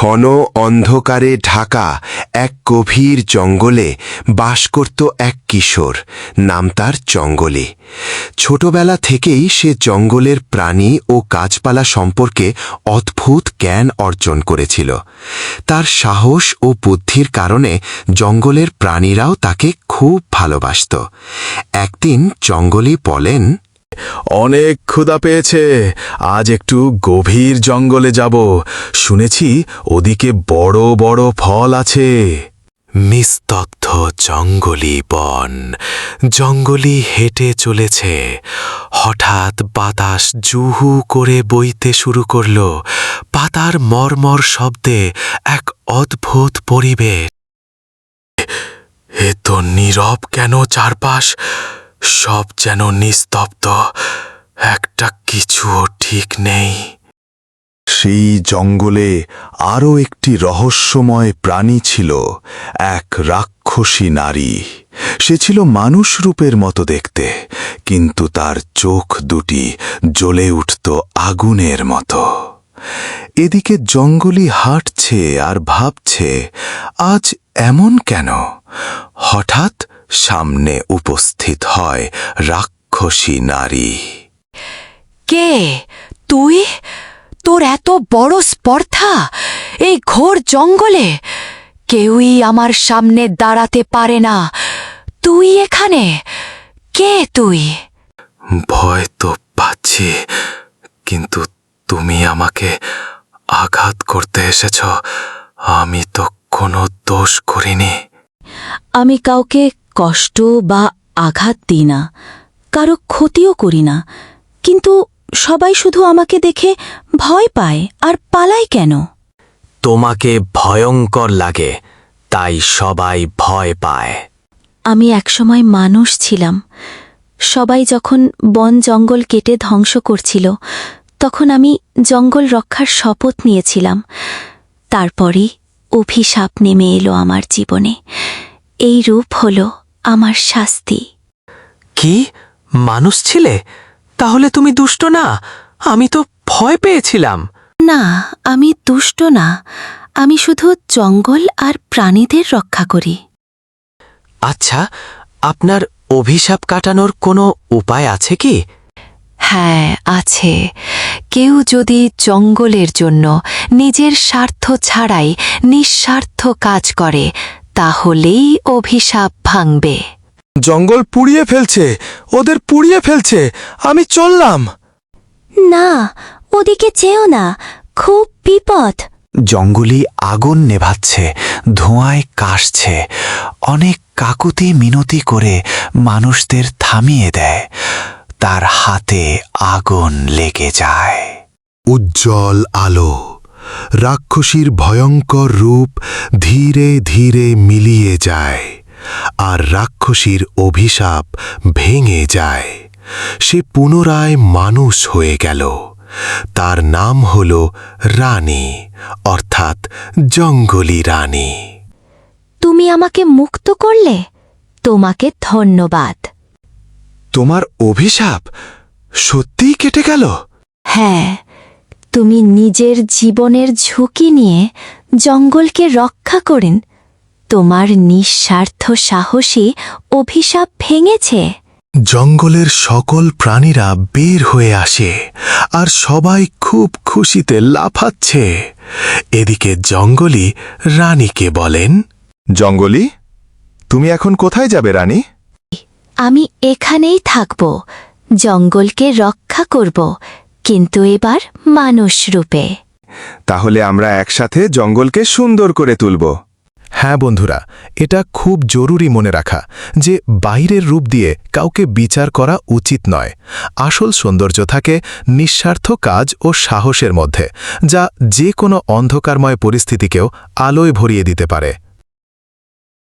ঘন অন্ধকারে ঢাকা, এক গভীর জঙ্গলে বাস করত এক কিশোর, নাম তার জঙ্গলে। ছোটবেলা থেকেই সে জঙ্গলের প্রাণী ও গাছপালা সম্পর্কে অদ্ভুত জ্ঞান অর্জন করেছিল। তার সাহস ও বুদ্ধির কারণে জঙ্গলের প্রাণীরাও তাকে খুব ভালোবাসত। একদিন জঙ্গলি বলেন অনেক ক্ষুধা পেয়েছে। আজ একটু গভীর জঙ্গলে যাব। শুনেছি ওদিকে বড় বড় ফল আছে। নিস্তব্ধ জঙ্গলি বন। জঙ্গলি হেঁটে চলেছে। হঠাৎ বাতাস জুহু করে বইতে শুরু করল। পাতার মর্মর শব্দে এক অদ্ভুত পরিবেশ। এ তো নীরব কেন চারপাশ? সব যেন নিস্তব্ধ। একটা কিছুও ঠিক নেই। সেই জঙ্গলে আরও একটি রহস্যময় প্রাণী ছিল, এক রাক্ষসী নারী। সে ছিল মানুষ রূপের মতো দেখতে, কিন্তু তার চোখ দুটি জ্বলে উঠত আগুনের মতো। এদিকে জঙ্গলি হাঁটছে আর ভাবছে, আজ এমন কেন? হঠাৎ সামনে উপস্থিত হয় রাক্ষসী নারী। কে? তুই? তোর এত বড় স্পর্ধা? এই ঘোর জঙ্গলে? কেউই আমার সামনে দাঁড়াতে পারে না। তুই এখানে? কে তুই? ভয় তো পাচ্ছি কিন্তু তুমি আমাকে আঘাত করতে এসেছ। আমি তো কোনো দোষ করিনি। আমি কাউকে কষ্ট বা আঘাত দিই না কারও ক্ষতিও করি না কিন্তু সবাই শুধু আমাকে দেখে ভয় পায় আর পালায় কেন? তোমাকে ভয়ঙ্কর লাগে তাই সবাই ভয় পায়। আমি একসময় মানুষ ছিলাম। সবাই যখন বন জঙ্গল কেটে ধ্বংস করছিল তখন আমি জঙ্গল রক্ষার শপথ নিয়েছিলাম। তারপরই অভিশাপ নেমে এলো আমার জীবনে। এই রূপ হল আমার শাস্তি। কি? মানুষ ছিলে? তাহলে তুমি দুষ্ট না? আমি তো ভয় পেয়েছিলাম। না আমি দুষ্ট না। আমি শুধু জঙ্গল আর প্রাণীদের রক্ষা করি। আচ্ছা আপনার অভিশাপ কাটানোর কোনো উপায় আছে কি? হ্যাঁ আছে। কেউ যদি জঙ্গলের জন্য নিজের স্বার্থ ছাড়াই নিঃস্বার্থ কাজ করে তাহলেই অভিশাপ ভাঙবে। জঙ্গল পুড়িয়ে ফেলছে ওদের পুড়িয়ে ফেলছে আমি চললাম। না ওদিকে চেও না খুব বিপদ। জঙ্গলি আগুন নেভাচ্ছে ধোঁয়ায় কাশছে অনেক কাকুতি মিনতি করে মানুষদের থামিয়ে দেয় তার হাতে আগুন লেগে যায়। উজ্জ্বল আলো। রাক্ষসীর ভয়ঙ্কর রূপ ধীরে ধীরে মিলিয়ে যায় আর রাক্ষসীর অভিশাপ ভেঙে যায়। সে পুনরায় মানুষ হয়ে গেল। তার নাম হল রানী অর্থাৎ জঙ্গলি রানী। তুমি আমাকে মুক্ত করলে? তোমাকে ধন্যবাদ। তোমার অভিশাপ সত্যিই কেটে গেল? হ্যাঁ তুমি নিজের জীবনের ঝুঁকি নিয়ে জঙ্গলকে রক্ষা করেন। তোমার নিঃস্বার্থ সাহসী অভিশাপ ভেঙেছে। জঙ্গলের সকল প্রাণীরা বের হয়ে আসে আর সবাই খুব খুশিতে লাফাচ্ছে। এদিকে জঙ্গলি রানীকে বলেন জঙ্গলি তুমি এখন কোথায় যাবে রানী? আমি এখানেই থাকব জঙ্গলকে রক্ষা করব। কিন্তু এবার মানুষ রূপে। তাহলে আমরা একসাথে জঙ্গলকে সুন্দর করে তুলব। হ্যাঁ বন্ধুরা এটা খুব জরুরি মনে রাখা যে বাইরের রূপ দিয়ে কাউকে বিচার করা উচিত নয়। আসল সৌন্দর্য থাকে নিঃস্বার্থ কাজ ও সাহসের মধ্যে যা যে কোনো অন্ধকারময় পরিস্থিতিকেও আলোয় ভরিয়ে দিতে পারে।